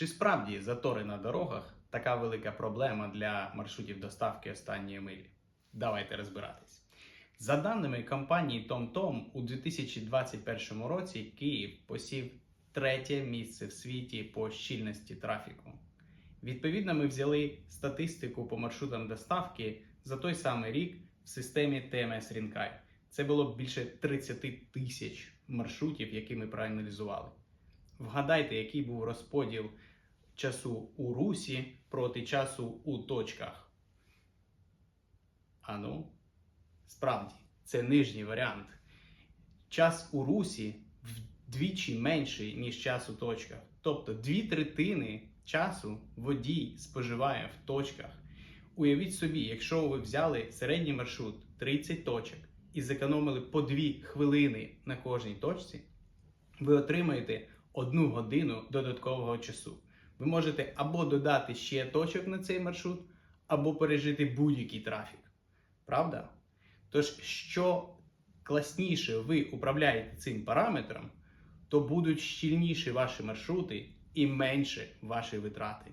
Чи справді затори на дорогах така велика проблема для маршрутів доставки останньої милі? Давайте розбиратись. За даними компанії TomTom, у 2021 році Київ посів третє місце в світі по щільності трафіку. Відповідно, ми взяли статистику по маршрутам доставки за той самий рік в системі TMS Рінкай. Це було більше 30 тисяч маршрутів, які ми проаналізували. Вгадайте, який був розподіл часу у русі проти часу у точках. Ану, справді, це нижній варіант. Час у русі вдвічі менший, ніж час у точках. Тобто дві третини часу водій споживає в точках. Уявіть собі, якщо ви взяли середній маршрут 30 точок і зекономили по 2 хвилини на кожній точці, ви отримаєте одну годину додаткового часу. Ви можете або додати ще точок на цей маршрут, або пережити будь-який трафік. Правда? Тож, що класніше ви управляєте цим параметром, то будуть щільніші ваші маршрути і менше ваші витрати.